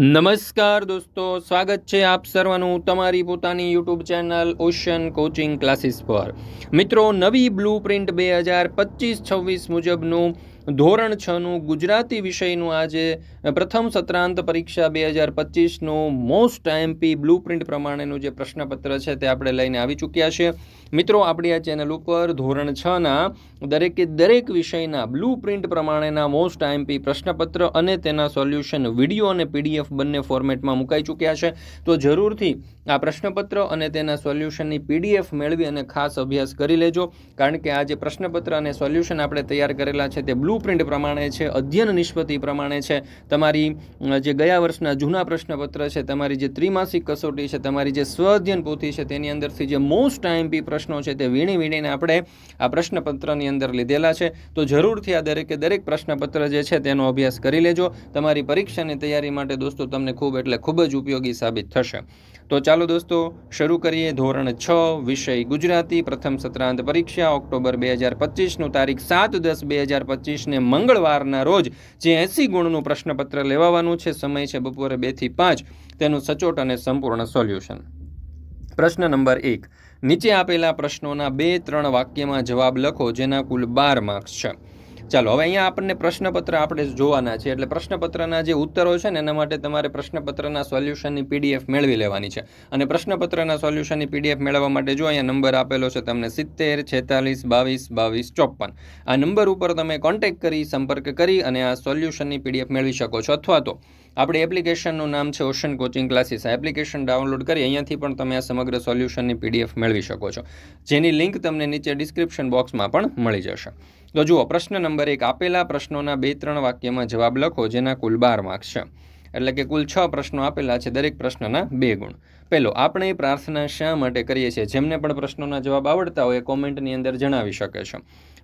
નમસ્કાર દોસ્તો, સ્વાગત છે આપ સર્વનું તમારી પોતાની YouTube channel ocean coaching classes પર. મિત્રો, નવી બ્લુ પ્રિન્ટ બે હજાર પચીસ છવ્વીસ મુજબનું ધોરણ છનું ગુજરાતી વિષયનું આજે પ્રથમ સત્રાંત પરીક્ષા બે હજાર પચીસનું મોસ્ટ એમપી બ્લુ પ્રિન્ટ પ્રમાણેનું જે પ્રશ્નપત્ર છે તે આપણે લઈને આવી ચૂક્યા છે. મિત્રો, આપણી આ ચેનલ ઉપર ધોરણ છના દરેકે દરેક વિષયના બ્લુ પ્રિન્ટ પ્રમાણેના મોસ્ટ આઈએમપી પ્રશ્નપત્ર અને તેના સોલ્યુશન વીડિયો અને પીડીએફ બંને ફોર્મેટમાં મુકાઈ ચૂક્યા છે. તો જરૂરથી આ પ્રશ્નપત્ર અને તેના સોલ્યુશનની પીડીએફ મેળવી અને ખાસ અભ્યાસ કરી લેજો. કારણ કે આ જે પ્રશ્નપત્ર અને સોલ્યુશન આપણે તૈયાર કરેલા છે તે બ્લુ પ્રિન્ટ પ્રમાણે છે, અધ્યયન નિષ્પતિ પ્રમાણે છે. તમારી જે ગયા વર્ષના જૂના પ્રશ્નપત્ર છે, તમારી જે ત્રિમાસિક કસોટી છે, તમારી જે સ્વઅધ્યયન પોથી છે, તેની અંદરથી જે મોસ્ટ આઈએમપી પ્રશ્નો છે, તે વીણી વીણીને આપણે આ પ્રશ્નપત્રની અંદર લીધેલા છે. તો જરૂરથી આ દરેકે દરેક પ્રશ્નપત્ર જે છે, તેનો અભ્યાસ કરી લેજો. તમારી પરીક્ષાની તૈયારી માટે દોસ્તો, તમને ખૂબ એટલે ખૂબ જ ઉપયોગી સાબિત થશે. તો ચાલો દોસ્તો, શરૂ કરીએ ધોરણ છ, વિષય ગુજરાતી. પ્રથમ સત્રાંત પરીક્ષા, ઓક્ટોબર બે હજાર પચીસનું તારીખ સાત દસ બે હજાર પચીસને મંગળવારના રોજ જે એંસી ગુણનું પ્રશ્નપત્ર લેવાવાનું છે, સમય છે બપોરે બેથી પાંચ, તેનું સચોટ અને સંપૂર્ણ સોલ્યુશન. પ્રશ્ન નંબર એક, નીચે આપેલા પ્રશ્નોના બે, ત્રણ વાક્યમાં જવાબ લખો, જેના કુલ બાર માર્ક્સ છે. ચાલો, હવે અહીંયા આપણને પ્રશ્નપત્ર આપણે જોવાના છે. એટલે પ્રશ્નપત્રના જે ઉત્તરો છે ને, એના માટે તમારે પ્રશ્નપત્રના સોલ્યુશનની પીડીએફ મેળવી લેવાની છે. અને પ્રશ્નપત્રના સોલ્યુશનની પીડીએફ મેળવવા માટે જો અહીંયા નંબર આપેલો છે, તમને સિત્તેર, છેતાલીસ, બાવીસ બાવીસ ચોપન આ નંબર ઉપર તમે કોન્ટેક્ટ કરી, સંપર્ક કરી અને આ સોલ્યુશનની પીડીએફ મેળવી શકો છો. અથવા તો આપણી એપ્લિકેશનનું નામ છે ઓશન કોચિંગ ક્લાસીસ. આ એપ્લિકેશન ડાઉનલોડ કરી અહીંયાથી પણ તમે આ સમગ્ર સોલ્યુશનની પીડીએફ મેળવી શકો છો. જેની લિંક તમને નીચે ડિસ્ક્રિપ્શન બોક્સમાં પણ મળી જશે. તો જુઓ, પ્રશ્ન નંબર એક, આપેલા પ્રશ્નોના બે ત્રણ વાક્યમાં જવાબ લખો, જેના કુલ બાર માર્ક્સ છે. એટલે કે કુલ છ પ્રશ્નો આપેલા છે દરેક પ્રશ્નના બે ગુણ. પહેલો, આપણે પ્રાર્થના શા માટે કરીએ છીએ? જેમને પણ પ્રશ્નોના જવાબ આવડતા હોય એ કોમેન્ટની અંદર જણાવી શકે છે.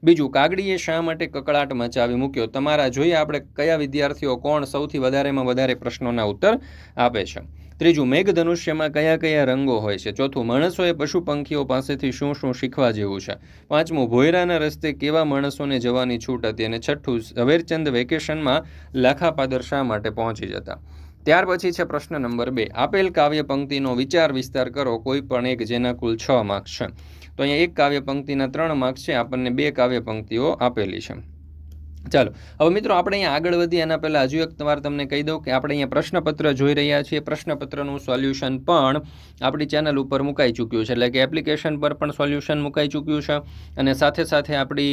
બીજું, કાગડીએ શા માટે કકળાટ મચાવી મૂક્યો? તમારા જોઈએ આપણે કયા વિદ્યાર્થીઓ કોણ સૌથી વધારેમાં વધારે પ્રશ્નોના ઉત્તર આપે છે. ત્રીજું, મેઘધનુષ્યમાં કયા કયા રંગો હોય છે? ચોથું, માણસોએ પશુ પંખીઓ પાસેથી શું શું શીખવા જેવું છે? પાંચમું, ભોયરાના રસ્તે કેવા માણસોને જવાની છૂટ હતી? અને છઠ્ઠું, ઝવેરચંદ વેકેશનમાં લાખાપાદર શા માટે પહોંચી જતા? ત્યાર પછી છે પ્રશ્ન નંબર બે. આપેલ કાવ્ય પંક્તિનો વિચાર વિસ્તાર કરો, કોઈ પણ એક જેના કુલ છ માર્ક્સ છે. તો અહીંયા એક કાવ્ય પંક્તિના ત્રણ માર્ક્સ છે, આપણને બે કાવ્ય પંક્તિઓ આપેલી છે. ચાલો, હવે મિત્રો આપણે અહીંયા આગળ વધીએ. એના પહેલાં હજુ એક વાર તમને કહી દઉં કે આપણે અહીંયા પ્રશ્નપત્ર જોઈ રહ્યા છીએ. પ્રશ્નપત્રનું સોલ્યુશન પણ આપણી ચેનલ ઉપર મુકાઈ ચૂક્યું છે. એટલે કે એપ્લિકેશન પર પણ સોલ્યુશન મુકાઈ ચૂક્યું છે. અને સાથે સાથે આપણી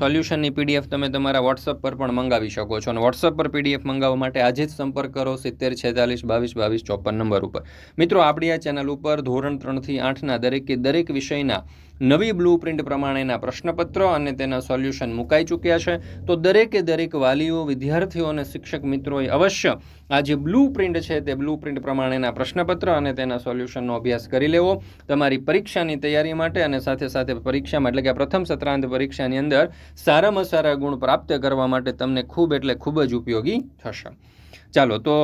સોલ્યુશનની પીડીએફ તમે તમારા વોટ્સઅપ પર પણ મંગાવી શકો છો. અને વોટ્સઅપ પર પીડીએફ મંગાવવા માટે આજે જ સંપર્ક કરો સિત્તેર, છેતાલીસ, બાવીસ બાવીસ, ચોપન નંબર ઉપર. મિત્રો, આપણી આ ચેનલ ઉપર ધોરણ ત્રણથી આઠના દરેકે દરેક વિષયના નવી બ્લુ પ્રિન્ટ પ્રમાણેના પ્રશ્નપત્રો અને તેના સોલ્યુશન મુકાઈ ચૂક્યા છે. તો દરેકે દરેક વાલીઓ, વિદ્યાર્થીઓ અને શિક્ષક મિત્રોએ અવશ્ય આ જે બ્લુ પ્રિન્ટ છે તે બ્લુ પ્રિન્ટ પ્રમાણેના પ્રશ્નપત્ર અને તેના સોલ્યુશનનો અભ્યાસ કરી લેવો. તમારી પરીક્ષાની તૈયારી માટે અને સાથે સાથે પરીક્ષામાં, એટલે કે પ્રથમ સત્રાંત પરીક્ષાની અંદર સારામાં સારા ગુણ પ્રાપ્ત કરવા માટે તમને ખૂબ એટલે ખૂબ જ ઉપયોગી થશે. ચાલો, તો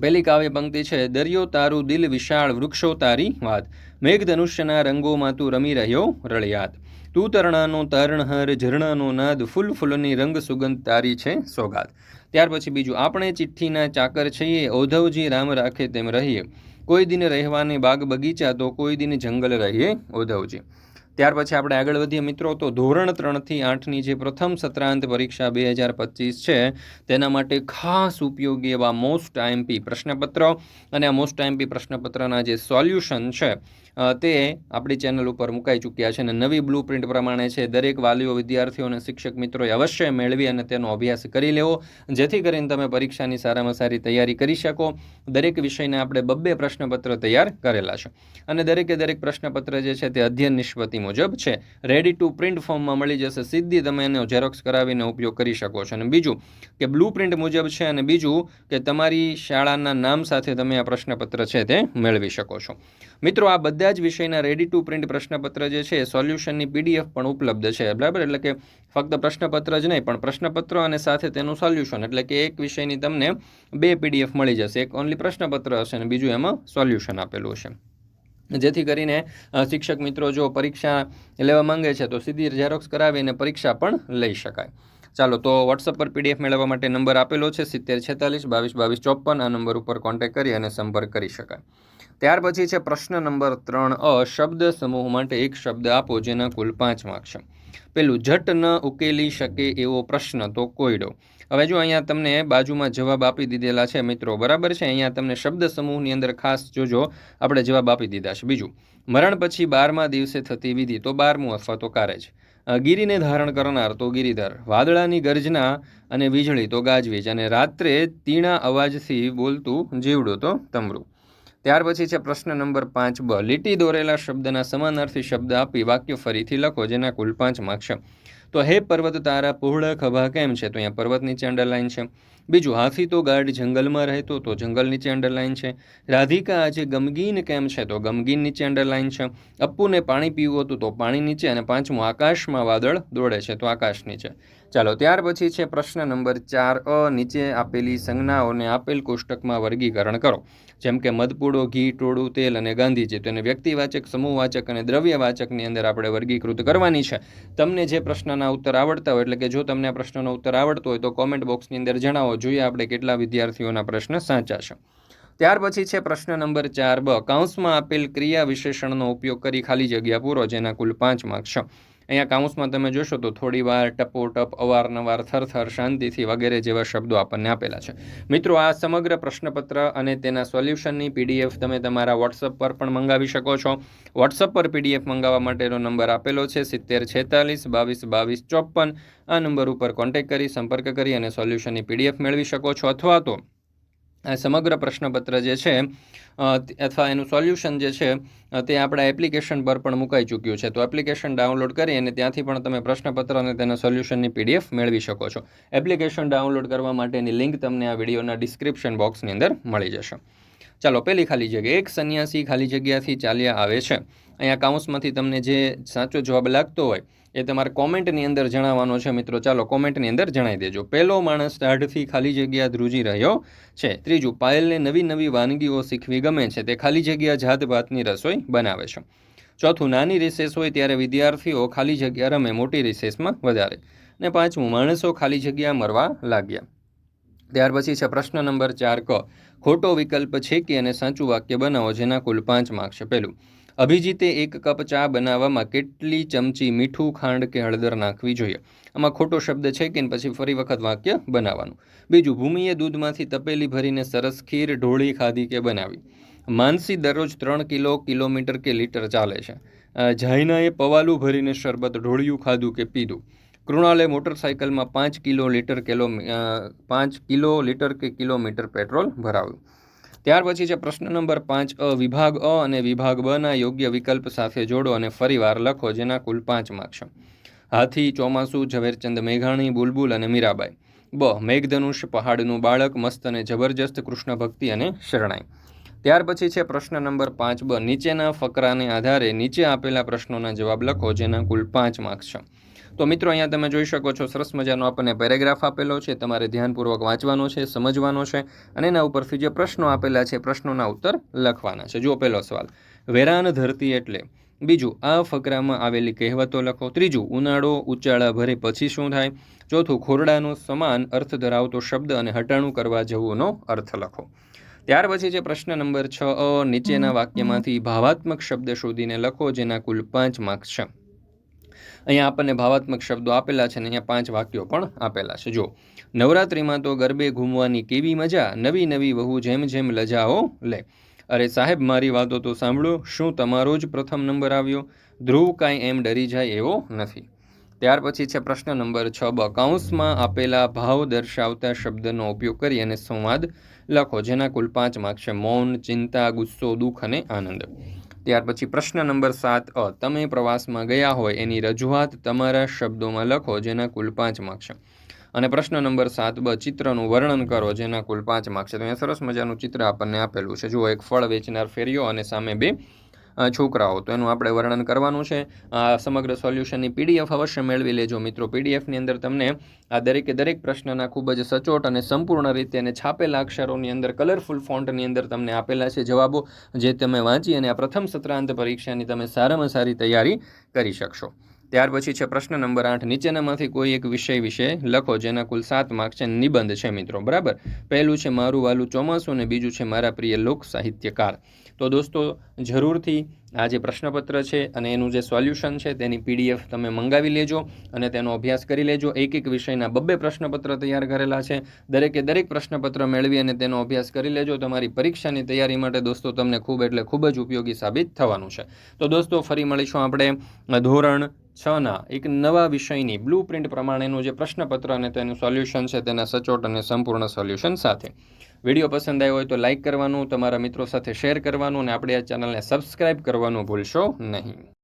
પહેલી કાવ્ય પંક્તિ છે, દરિયો તારું દિલ વિશાળ વૃક્ષો તારી વાત. મેઘધનુષ્યના રંગોમાં તું રમી રહ્યો રળિયાત. તું તરણાનો તરણહર, ઝરણાનો નાદ, ફૂલ ફૂલની રંગ સુગંધ તારી છે સોગાત. ત્યાર પછી બીજું, આપણે ચિઠ્ઠીના ચાકર છીએ ઓધવજી રામ રાખે તેમ રહીએ. કોઈ દિન રહેવાને બાગ બગીચા તો કોઈ દિન જંગલ રહીએ ઓધવજી ત્યાર પછી આપણે આગળ વધીએ મિત્રો, તો ધોરણ ત્રણથી આઠની જે પ્રથમ સત્રાંત પરીક્ષા બે હજાર પચીસ છે, તેના માટે ખાસ ઉપયોગી એવા મોસ્ટ આઈએમપી પ્રશ્નપત્ર અને આ મોસ્ટ આઈએમપી પ્રશ્નપત્રના જે સોલ્યુશન છે તે આપણી ચેનલ ઉપર મુકાઈ ચૂક્યા છે અને નવી બ્લુ પ્રિન્ટ પ્રમાણે છે. દરેક વાલીઓ, વિદ્યાર્થીઓ અને શિક્ષક મિત્રોએ અવશ્ય મેળવી અને તેનો અભ્યાસ કરી લેવો, જેથી કરીને તમે પરીક્ષાની સારામાં સારી તૈયારી કરી શકો. દરેક વિષયને આપણે બબ્બે પ્રશ્નપત્ર તૈયાર કરેલા છે. અને દરેકે દરેક પ્રશ્નપત્ર જે છે તે અધ્યયન નિષ્પતિ મુજબ છે રેડી ટુ પ્રિન્ટ ફોર્મમાં મળી જશે, સીધી તમે એનો ઝેરોક્સ કરાવીને ઉપયોગ કરી શકો છો. અને બીજું કે બ્લુ પ્રિન્ટ મુજબ છે અને બીજું કે તમારી શાળાના નામ સાથે તમે આ પ્રશ્નપત્ર છે તે મેળવી શકો છો. મિત્રો, આ બધા જ વિષયના રેડી ટુ પ્રિન્ટ પ્રશ્નપત્ર જે છે, એ સોલ્યુશનની પીડીએફ પણ ઉપલબ્ધ છે. બરાબર? એટલે કે ફક્ત પ્રશ્નપત્ર જ નહીં, પણ પ્રશ્નપત્ર અને સાથે તેનું સોલ્યુશન એટલે કે એક વિષયની તમને બે પીડીએફ મળી જશે. એક ઓનલી પ્રશ્નપત્ર હશે અને બીજું એમાં સોલ્યુશન આપેલું હશે. જેથી કરીને શિક્ષક મિત્રો જો પરીક્ષા લેવા માંગે છે, તો સીધી ઝેરોક્સ કરાવીને પરીક્ષા પણ લઈ શકાય. ચાલો, તો વોટ્સઅપ પર પીડીએફ મેળવવા માટે નંબર આપેલો છે, સિત્તેર છેતાલીસ, બાવીસ બાવીસ, ચોપન, આ નંબર ઉપર કોન્ટેક્ટ કરી અને સંપર્ક કરી શકાય. ત્યાર પછી છે પ્રશ્ન નંબર ત્રણ, અ, શબ્દ સમૂહ માટે એક શબ્દ આપો, જેના કુલ પાંચ માર્ક પેલું, જટ ન ઉકેલી શકે એવો પ્રશ્ન તો કોયડો હવે જો અહીંયા તમને બાજુમાં જવાબ આપી દીધેલા છે મિત્રો, બરાબર છે? અહીંયા તમને શબ્દ સમૂહની અંદર ખાસ જોજો, આપણે જવાબ આપી દીધા છે. બીજું, મરણ પછી બારમા દિવસે થતી વિધિ તો બારમું અથવા તો કારેજ ગિરીને ધારણ કરનાર તો ગિરિધર, વાદળાની ગર્જના અને વીજળી તો ગાજવીજ અને રાત્રે તીણા અવાજથી બોલતું જીવડું તો તમરું. ત્યાર પછી છે પ્રશ્ન નંબર પાંચ બ, લીટી દોરેલા શબ્દના સમાનાર્થી શબ્દ આપી વાક્ય ફરીથી લખો, જેના કુલ પાંચ માર્ક્સ તો હે પર્વત તારા પહોળા ખભા કેમ છે? તો અહીંયા પર્વત નીચે અંડરલાઈન છે બીજું, હાથી તો ગાઢ જંગલમાં રહેતો તો જંગલ નીચે અંડરલાઈન છે. રાધિકા આજે ગમગીન કેમ છે? તો ગમગીન નીચે અંડરલાઈન છે. અપ્પુને પાણી પીવું હતું તો પાણી નીચે અને પાંચમું, આકાશમાં વાદળ દોડે છે તો આકાશ નીચે. ચાલો, ત્યાર પછી છે પ્રશ્ન નંબર ચાર, અ, નીચે આપેલી સંજ્ઞાઓને આપેલ કોષ્ટકમાં વર્ગીકરણ કરો. જેમ કે, મધપૂડો, ઘી, ટોળું, તેલ અને ગાંધીજી. તો એને વ્યક્તિવાચક, સમૂહવાચક અને દ્રવ્યવાચકની અંદર આપણે વર્ગીકૃત કરવાની છે. તમને જે પ્રશ્નના ઉત્તર આવડતા હોય, એટલે કે જો તમને આ પ્રશ્નનો ઉત્તર આવડતો હોય, તો કોમેન્ટ બોક્સની અંદર જણાવો જોઈએ આપણે કેટલા વિદ્યાર્થીઓના પ્રશ્ન સાચા છે. ત્યાર પછી છે પ્રશ્ન નંબર ચાર બ કૌંસમાં આપેલ ક્રિયા વિશેષણનો ઉપયોગ કરી ખાલી જગ્યા પૂરો, જેના કુલ પાંચ માર્ક્સ છે. અહીંયા કાઉન્સમાં તમે જોશો તો થોડી વાર ટપોટપ, અવારનવાર થરથર, શાંતિથી વગેરે જેવા શબ્દો આપણને આપેલા છે. મિત્રો, આ સમગ્ર પ્રશ્નપત્ર અને તેના સોલ્યુશનની પીડીએફ તમે તમારા વોટ્સઅપ પર પણ મંગાવી શકો છો. વોટ્સઅપ પર પીડીએફ મંગાવવા માટેનો નંબર આપેલો છે, સિત્તેર છેતાલીસ, બાવીસ બાવીસ, ચોપન. આ નંબર ઉપર કોન્ટેક્ટ કરી, સંપર્ક કરી અને સોલ્યુશનની પીડીએફ મેળવી શકો છો. અથવા તો આ સમગ્ર પ્રશ્નપત્ર જે છે અથવા એનું સોલ્યુશન જે છે તે આપણા એપ્લિકેશન પર પણ મુકાઈ ચૂક્યું છે. તો એપ્લિકેશન ડાઉનલોડ કરી અને ત્યાંથી પણ તમે પ્રશ્નપત્ર અને તેના સોલ્યુશનની પીડીએફ મેળવી શકો છો. એપ્લિકેશન ડાઉનલોડ કરવા માટેની લિંક તમને આ વિડીયોના ડિસ્ક્રિપ્શન બોક્સની અંદર મળી જશે. ચાલો પહેલી ખાલી જગ્યા, એક સંન્યાસી ખાલી જગ્યાથી ચાલ્યા આવે છે. અહીંયા કાઉન્સમાંથી તમને જે સાચો જવાબ લાગતો હોય એ તમારે કોમેન્ટની અંદર જણાવવાનો છે મિત્રો. ચાલો કોમેન્ટની અંદર જણાવી દેજો. પહેલો માણસ દાઢથી ખાલી જગ્યા ધ્રુજી રહ્યો છે. ત્રીજું, પાયલને નવી નવી વાનગીઓ શીખવી ગમે છે. તે ખાલી જગ્યા જાત ભાતની રસોઈ બનાવે છે. ચોથું, નાની રિસેસ હોય ત્યારે વિદ્યાર્થીઓ ખાલી જગ્યા રમે, મોટી રિસેસમાં વધારે. ને પાંચમું, માણસો ખાલી જગ્યા મરવા લાગ્યા. ત્યાર પછી છે પ્રશ્ન નંબર ચાર ક. ખોટો વિકલ્પ છેકી અને સાચું વાક્ય બનાવો જેના કુલ પાંચ માર્ક છે. પહેલું અભિજીતે એક કપ ચા બનાવવામાં કેટલી ચમચી મીઠું ખાંડ કે હળદર નાખવી જોઈએ? આમાં ખોટો શબ્દ છે કે પછી ફરી વખત વાક્ય બનાવવાનું? બીજું, ભૂમિએ દૂધમાંથી તપેલી ભરીને સરસ ખીર, ઢોળી ખાધી કે બનાવી? માનસી દરરોજ ત્રણ કિલો, કિલોમીટર કે લીટર ચાલે છે. જાયનાએ પવાલું ભરીને શરબત, ઢોળિયું ખાધું કે પીધું? કૃણાલે મોટરસાઇકલમાં પાંચ કિલો લીટર કિલો પાંચ કિલો લીટર કે કિલોમીટર પેટ્રોલ ભરાવ્યું? ત્યાર પછી છે પ્રશ્ન નંબર પાંચ, અ, વિભાગ અ અને વિભાગ બના યોગ્ય વિકલ્પ સાથે જોડો અને ફરીવાર લખો, જેના કુલ પાંચ માર્ક્સ હાથી, ચોમાસું, ઝવેરચંદ મેઘાણી, બુલબુલ અને મીરાબાઈ. બ, મેઘધનુષ પહાડનું બાળક, મસ્ત અને જબરજસ્ત કૃષ્ણ ભક્તિ અને શરણાઈ. ત્યાર પછી છે પ્રશ્ન નંબર પાંચ, બ, નીચેના ફકરાને આધારે નીચે આપેલા પ્રશ્નોના જવાબ લખો, જેના કુલ પાંચ માર્ક્સ છે. તો મિત્રો, અહીંયા તમે જોઈ શકો છો, સરસ મજાનો આપણને પેરેગ્રાફ આપેલો છે, તમારે ધ્યાનપૂર્વક વાંચવાનો છે, સમજવાનો છે, અને એના ઉપરથી જે પ્રશ્નો આપેલા છે, પ્રશ્નોના ઉત્તર લખવાના છે. જુઓ પહેલો સવાલ. વેરાન ધરતી એટલે? બીજું, આ ફકરામાં આવેલી કહેવતો લખો. ત્રીજું, ઉનાળો ઉચાળા ભરે પછી શું થાય? ચોથું, ખોરડાનો સમાન અર્થ ધરાવતો શબ્દ અને હટાણું કરવા જવુંનો અર્થ લખો. ત્યાર પછી છે પ્રશ્ન નંબર છ નીચેના વાક્યમાંથી ભાવાત્મક શબ્દ શોધીને લખો, જેના કુલ પાંચ માર્ક્સ છે. અહીંયા આપણને ભાવાત્મક શબ્દો આપેલા છે અને અહીંયા પાંચ વાક્યો પણ આપેલા છે. જો નવરાત્રિમાં તો ગરબે ઘૂમવાની કેવી મજા? નવી નવી વહુ જેમ જેમ લજાઓ લે. અરે સાહેબ, મારી વાતો તો સાંભળો. શું તમારો જ પ્રથમ નંબર આવ્યો? ધ્રુવ કાંઈ એમ ડરી જાય એવો નથી. ત્યાર પછી છે પ્રશ્ન નંબર છ. બ કાઉન્સમાં આપેલા ભાવ દર્શાવતા શબ્દનો ઉપયોગ કરી અને સંવાદ લખો, જેના કુલ પાંચ માર્ક છે. મૌન, ચિંતા, ગુસ્સો, દુઃખ અને આનંદ. ત્યાર પછી પ્રશ્ન નંબર સાત, અ, તમે પ્રવાસમાં ગયા હોય એની રજૂઆત તમારા શબ્દોમાં લખો જેના કુલ પાંચ માર્ક્સ અને પ્રશ્ન નંબર સાત, બ, ચિત્રનું વર્ણન કરો જેના કુલ પાંચ માર્ક છે. તો અહીંયા સરસ મજાનું ચિત્ર આપણને આપેલું છે. જુઓ, એક ફળ વેચનાર ફેર્યો અને સામે બે છોકરાઓ. તો એનું આપણે વર્ણન કરવાનું છે. આ સમગ્ર સોલ્યુશનની પીડીએફ અવશ્ય મેળવી લેજો મિત્રો. પીડીએફની અંદર તમને આ દરેકે દરેક પ્રશ્નના ખૂબ જ સચોટ અને સંપૂર્ણ રીતે અને છાપેલા અક્ષરોની અંદર કલરફુલ ફોન્ટની અંદર તમને આપેલા છે જવાબો, જે તમે વાંચી અને આ પ્રથમ સત્રાંત પરીક્ષાની તમે સારામાં સારી તૈયારી કરી શકશો. ત્યાર પછી છે પ્રશ્ન નંબર આઠ. નીચેનામાંથી કોઈ એક વિષય વિશે લખો જેના કુલ સાત માર્ક છે. નિબંધ છે મિત્રો, બરાબર? પહેલું છે મારું વાલું ચોમાસું અને બીજું છે મારા પ્રિય લોક સાહિત્યકાર તો દોસ્તો, જરૂરથી આ જે પ્રશ્નપત્ર છે અને એનું જે સોલ્યુશન છે તેની પીડીએફ તમે મંગાવી લેજો અને તેનો અભ્યાસ કરી લેજો. એક એક વિષયના બબ્બે પ્રશ્નપત્ર તૈયાર કરેલા છે. દરેકે દરેક પ્રશ્નપત્ર મેળવી અને તેનો અભ્યાસ કરી લેજો. તમારી પરીક્ષાની તૈયારી માટે દોસ્તો તમને ખૂબ એટલે ખૂબ જ ઉપયોગી સાબિત થવાનું છે. તો દોસ્તો ફરી મળીશું આપણે ધોરણ છના એક નવા વિષયની બ્લુ પ્રિન્ટ પ્રમાણેનું જે પ્રશ્નપત્ર અને તેનું સોલ્યુશન છે તેના સચોટ અને સંપૂર્ણ સોલ્યુશન સાથે. વીડિયો પસંદ આવ્યો હોય તો લાઇક કરવાનું, તમારા મિત્રો સાથે શેર કરવાનું અને આપણે આ ચેનલને સબસ્ક્રાઇબ કરવાનું ભૂલશો નહીં.